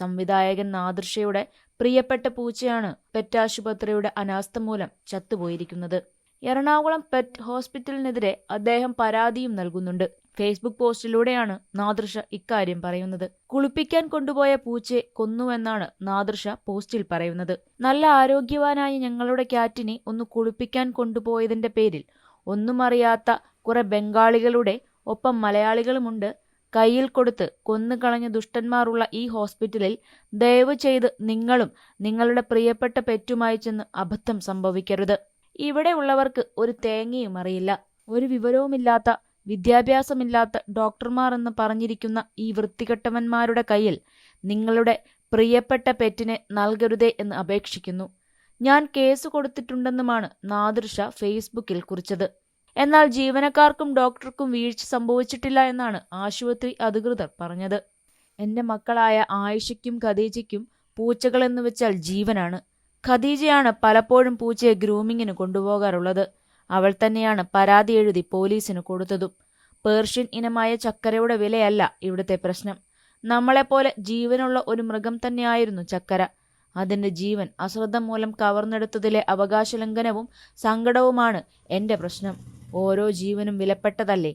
സംവിധായകൻ നാദൃഷയുടെ പ്രിയപ്പെട്ട പൂച്ചയാണ് പെറ്റാശുപത്രിയുടെ അനാസ്ഥ മൂലം ചത്തുപോയിരിക്കുന്നത്. എറണാകുളം പെറ്റ് ഹോസ്പിറ്റലിനെതിരെ അദ്ദേഹം പരാതിയും നൽകുന്നുണ്ട്. ഫേസ്ബുക്ക് പോസ്റ്റിലൂടെയാണ് നാദൃഷ ഇക്കാര്യം പറയുന്നത്. കുളിപ്പിക്കാൻ കൊണ്ടുപോയ പൂച്ചയെ കൊന്നുവെന്നാണ് നാദൃഷ പോസ്റ്റിൽ പറയുന്നത്. നല്ല ആരോഗ്യവാനായ ഞങ്ങളുടെ ക്യാറ്റിനെ ഒന്ന് കുളിപ്പിക്കാൻ കൊണ്ടുപോയതിന്റെ പേരിൽ ഒന്നും അറിയാത്ത കുറെ ബംഗാളികളുടെ ഒപ്പം മലയാളികളുമുണ്ട് കയ്യിൽ കൊടുത്ത് കൊന്നുകളഞ്ഞ ദുഷ്ടന്മാരുള്ള ഈ ഹോസ്പിറ്റലിൽ ദയവ് ചെയ്ത് നിങ്ങളും നിങ്ങളുടെ പ്രിയപ്പെട്ട പെറ്റുമായി ചെന്ന് അബദ്ധം സംഭവിക്കരുത്. ഇവിടെ ഉള്ളവർക്ക് ഒരു തേങ്ങയും അറിയില്ല. ഒരു വിവരവുമില്ലാത്ത വിദ്യാഭ്യാസമില്ലാത്ത ഡോക്ടർമാർ എന്ന് പറഞ്ഞിരിക്കുന്ന ഈ വൃത്തികെട്ടവന്മാരുടെ കയ്യിൽ നിങ്ങളുടെ പ്രിയപ്പെട്ട പെറ്റിനെ നൽകരുതേ എന്ന് അപേക്ഷിക്കുന്നു. ഞാൻ കേസ് കൊടുത്തിട്ടുണ്ടെന്നുമാണ് നാദൃഷ ഫേസ്ബുക്കിൽ കുറിച്ചത്. എന്നാൽ ജീവനക്കാർക്കും ഡോക്ടർക്കും വീഴ്ച സംഭവിച്ചിട്ടില്ല എന്നാണ് ആശുപത്രി അധികൃതർ പറഞ്ഞത്. എന്റെ മക്കളായ ആയിഷയ്ക്കും ഖദീജയ്ക്കും പൂച്ചകളെന്ന് വെച്ചാൽ ജീവനാണ്. ഖദീജയാണ് പലപ്പോഴും പൂച്ചയെ ഗ്രൂമിങ്ങിന് കൊണ്ടുപോകാറുള്ളത്. അവൾ തന്നെയാണ് പരാതി എഴുതി പോലീസിന് കൊടുത്തതും. പേർഷ്യൻ ഇനമായ ചക്കരയുടെ വിലയല്ല ഇവിടുത്തെ പ്രശ്നം. നമ്മളെപ്പോലെ ജീവനുള്ള ഒരു മൃഗം തന്നെയായിരുന്നു ചക്കര. അതിന്റെ ജീവൻ അശ്രദ്ധ മൂലം കവർന്നെടുത്തതിലെ അവകാശ ലംഘനവും സങ്കടവുമാണ് എന്റെ പ്രശ്നം. ഓരോ ജീവനും വിലപ്പെട്ടതല്ലേ?